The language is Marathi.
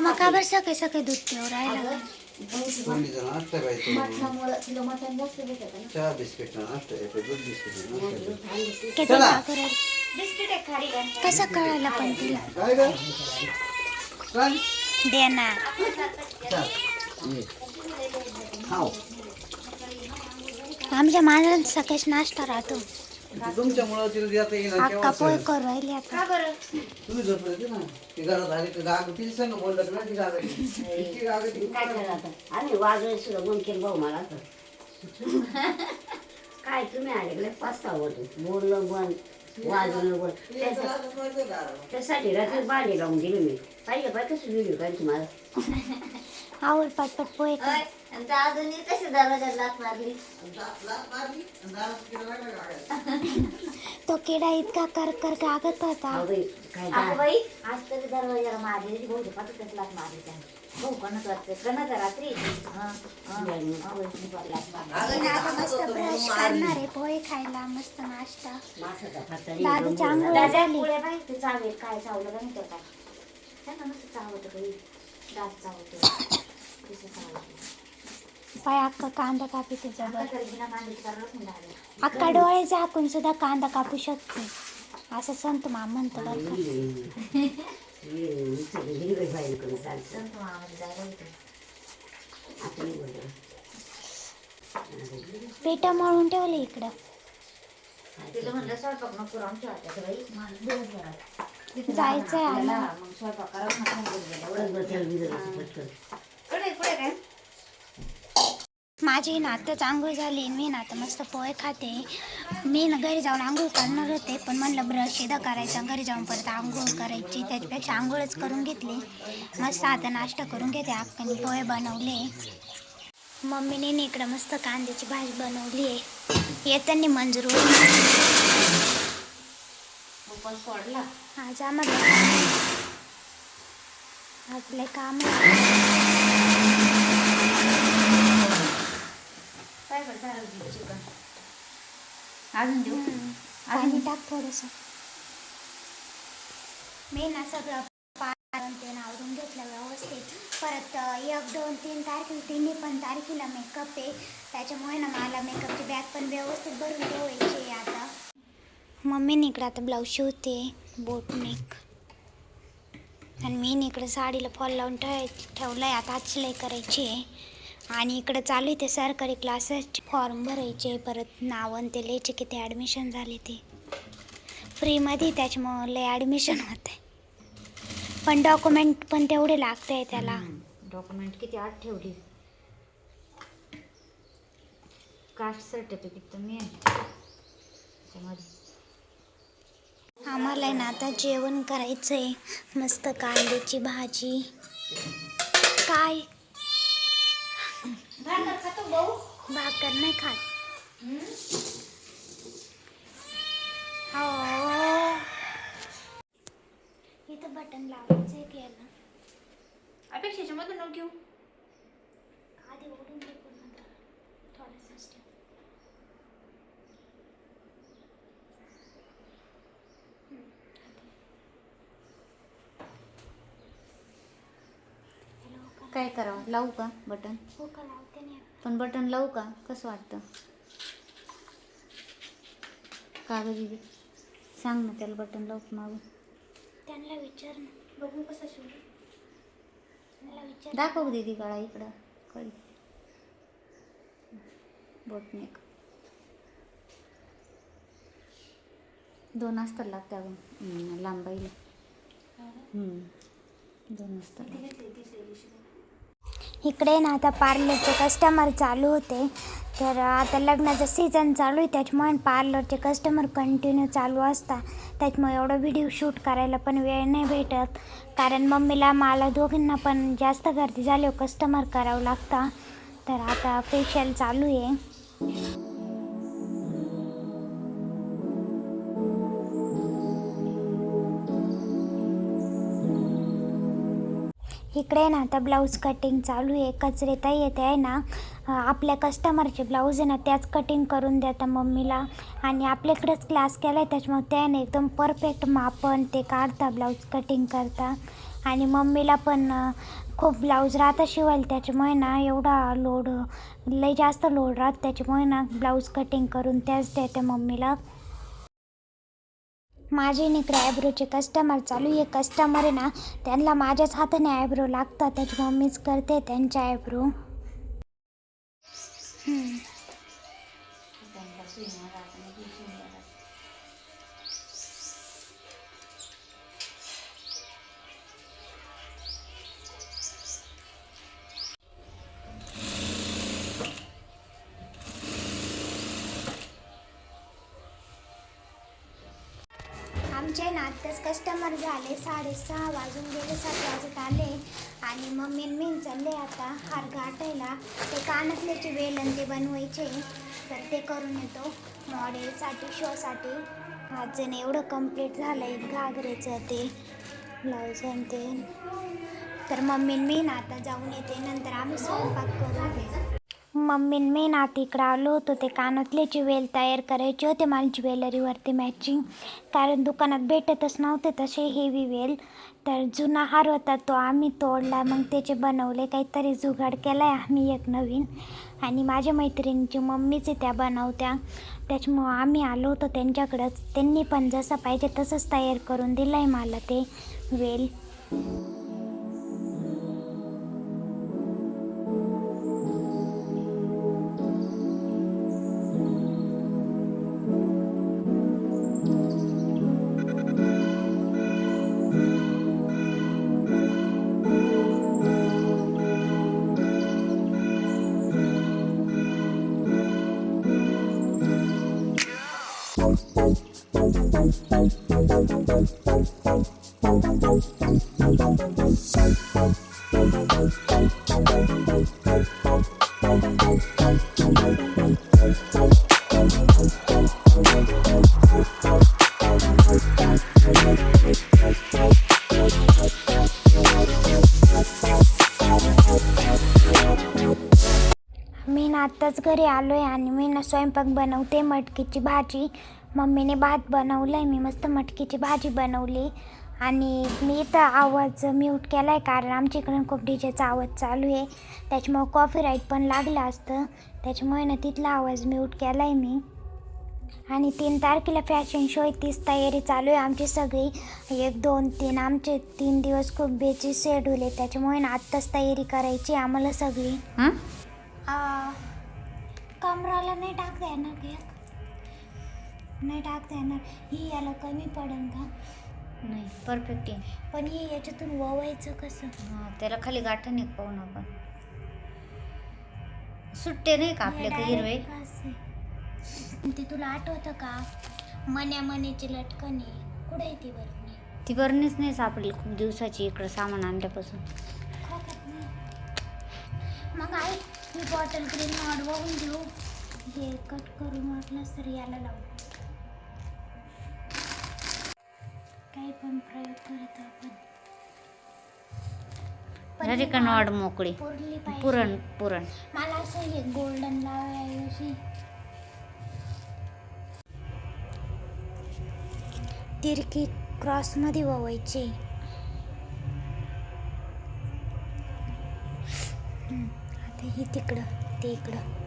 मामा का बरं सकाळी सकाळी दूध पिऊ राहिला ना चहा बिस्किट दूध बिस्किट चला. कसं कळालं पण तिला काय ग काय दे ना चल ये. खाऊ आमच्या मांजरात सकाळीच नाश्ता राहतो तुमच्यामुळं तिला देता येईल ना अक्का केव्हा पोहे सण? करू राहिली आता. का बरं? तुम्ही झोपले होते ना? ती घरात आली तर गाग तिची संग बोललं ना ती गाग. ती गाग काय करायचं आता? आम्ही वाजवाय सुद्धा बंद केलं भाऊ मला तर काय तुम्ही आले? पास्ता होतो. बोललं बंद वाजवलं त्यासाठी रात्री भांडी लावून दिली मी. पाहिजे पाहिजे कसं व्हिडिओ काय तुम्हाला? आवड पटपट कर. ओय, आणि त्या अजूनही कशी दरवाजात लात मारली. तो किडा इतका कर कर गागत होता. अगं बाई आज तरी दरवाजाला मारली पाठवतच लात मारली त्याने. भाऊ वाटते रात्री? हं, हं. अहो, मी पण लाथ मारली. आणि आता मस्त ब्रश करणार आहे पोहे खायला मस्त नाश्ता. मासाचा फाटा दादूची आंघोळ दादा झाली. पुढे बाई ते चावेल काय चावलं का नाही तर काय? त्यांना मस्त चावतं काही दात चावतो कसं चावतं पाय अक्का कांदा कापी लागलं. अक्का डोळे झाकून सुद्धा कांदा कापू शकते. असं संत मामा म्हणतो. पेटा मळून ठेवले इकडं. तिला म्हणलं माझी ना आताच आंघोळ झाली मी ना आता मस्त पोहे खाते. मी ना घरी जाऊन आंघोळ करणार होते पण म्हणलं ब्रश एकदा करायचा घरी जाऊन परत आंघोळ करायची. त्याच्यापेक्षा आंघोळच करून घेतली. मस्त आता नाश्ता करून घेते अक्काने पोहे बनवले. मम्मीने नी इकडं मस्त कांद्याची भाजी बनवली आहे. येताना मंजूर सोडला? आज आम्हाला आज लय काम काय चिकन अजून देऊ? टाक थोडंसं. मी ना सगळं पारण ते आवरून घेतलं व्यवस्थित. परत एक दोन तीन तारखेला तिन्ही पण तारखेला मेकअप आहे. त्याच्यामुळे ना मला मेकअपची बॅग पण व्यवस्थित भरून ठेवायची आहे आता. मम्मीने इकडं आता ब्लाऊज शिवते बोटनिक आणि मी इकडे साडीला फॉल लावून ठेव ठेवलं आहे आता करायची आहे. आणि इकडं चालू आहे ते सरकारी क्लासेसचे फॉर्म भरायचे परत नाव ते लिहायचे किती ॲडमिशन झाले ते. फ्रीमध्ये त्याच्यामुळं लय ॲडमिशन होते पण डॉक्युमेंट पण तेवढे लागते आहे त्याला डॉक्युमेंट किती आठ ठेवली? कास्ट सर्टिफिकेट तर मी आहे. आम्हाला आहे ना आता जेवण करायचं आहे मस्त कांद्याची भाजी. काय? भाकर नाही खात. हो. इथं बटन लावायचं आहे की याला अपेक्षा याच्यामधून नको घेऊ आधी ओढून घे पूर्ण त्याला. थोडासा step. हम्म, आता. Hello, का- काय करावं? लावू का बटन? हो का लावते नाही पण बटन लावू का? कसं वाटतं? का गं दीदी सांग ना त्याला बटन लावू मागून? त्यांना विचार ना. बघू कसं शिवू त्यांना विचार. दाखव दीदी काळा इकडं. कळी बोटनेक दोन अस्तर लागते अगं. हम्म, लांब बाईला हम्म, दोन अस्तर इकडे ना आता पार्लरचे कस्टमर चालू होते. तर आता लग्नाचं सीझन चालू आहे त्याच्यामुळे पार्लरचे कस्टमर कंटिन्यू चालू असतात. त्याच्यामुळे एवढं व्हिडिओ शूट करायला पण वेळ नाही भेटत. कारण मम्मीला मला दोघींना पण जास्त गर्दी झाली हो, कस्टमर करावं लागतं. तर आता फेशियल चालू आहे. इकडे ना आता ब्लाऊज कटिंग चालू आहे कचरेताई येते आहे ना. आपल्या कस्टमरचे ब्लाऊज आहे ना त्याच कटिंग करून देता मम्मीला. आणि आपल्याकडेच क्लास केला आहे त्याच्यामुळे त्याने एकदम परफेक्ट मापन ते काढता ब्लाऊज कटिंग करता. आणि मम्मीला पण खूप ब्लाऊज राहता शिवायला त्याच्यामुळे ना एवढा लोड लई जास्त लोड राहत त्याच्यामुळे ना ब्लाऊज कटिंग करून त्याच देते मम्मीला. माझे निकडे आयब्रोचे कस्टमर चालू आहे. कस्टमर आहे ना त्यांना माझ्याच हाताने आयब्रो लागतात. त्याची मम्मीच करते त्यांचे आयब्रो. आमचे ना आत्ताच कस्टमर झाले साडेसहा वाजून गेले सात वाजत आले. आणि मम्मी मी चालले आता हार गाठायला ते कानातल्याचे वेलन ते बनवायचे. तर ते करून येतो. मॉडेलसाठी शोसाठी. अजून एवढं कंप्लीट झालं आहे घागरेचं ते ब्लाऊज आणि ते. तर मम्मी मी ना आता जाऊन येते. नंतर आम्ही स्वयंपाक करू मम्मी मी नाती इकडं आलो होतो. ते कानातले वेल तयार करायचे होते. मला ज्वेलरीवरती मॅचिंग कारण दुकानात भेटतच नव्हते तसे हेवी वेल. तर जुना हार होता तो आम्ही तोडला. मग त्याचे बनवले. काहीतरी जुगाड केला आहे आम्ही एक नवीन. आणि माझ्या मैत्रिणीची मम्मीच त्या बनवत्या. त्याच्यामुळं आम्ही आलो होतो त्यांच्याकडंच. त्यांनी पण जसं पाहिजे तसंच तयार करून दिलं आहे मला ते वेल. मी ना आत्ताच घरी आलो आहे आणि मी ना स्वयंपाक बनवते मटकीची भाजी. मम्मीने भात बनवलं आहे मी मस्त मटकीची भाजी बनवली. आणि मी इथं आवाज म्यूट केला आहे कारण आमच्या इकडून खूप डीजेचा आवाज चालू आहे. त्याच्यामुळं कॉपीराईट पण लागलं असतं. त्याच्यामुळे ना तिथला आवाज म्यूट केला आहे मी. आणि तीन तारखेला फॅशन शो आहे तीच तयारी चालू आहे आमची सगळी. एक दोन तीन आमचे तीन दिवस खूप बेची शेड्यूल आहे. त्याच्यामुळे ना आत्ताच तयारी करायची आम्हाला सगळी. हं? कमराला नाही टाकता येणार का एक? नाही टाकता येणार. ही याला कमी पडेल का? नाही परफेक्ट आहे. पण ही याच्यातून ववायचं कसं? हा, त्याला खाली गाठा नाही पाहून आपण. सुट्टे नाही का आपल्याकडे हे हिरवे? direct असं. ते तुला आठवतं का? मन्या मनीची लटकणी कुठे आहे ती बरं ती बरणीच नाही सापडली. खूप दिवसाची इकडं सामान आणल्यापासून. नाही मग आई ही बॉटल ग्रीन वाढवून घेऊ हे कट करून वाटलंच तर याला लावू. काही पण प्रयोग करत आपण. ही का नॉड मोकळी. पुरली पाहिजे. पुरण पुरण. मला असं हे गोल्डन लावायची. तिरकी क्रॉसमध्ये ववायची आता ही तिकडं ते इकडं.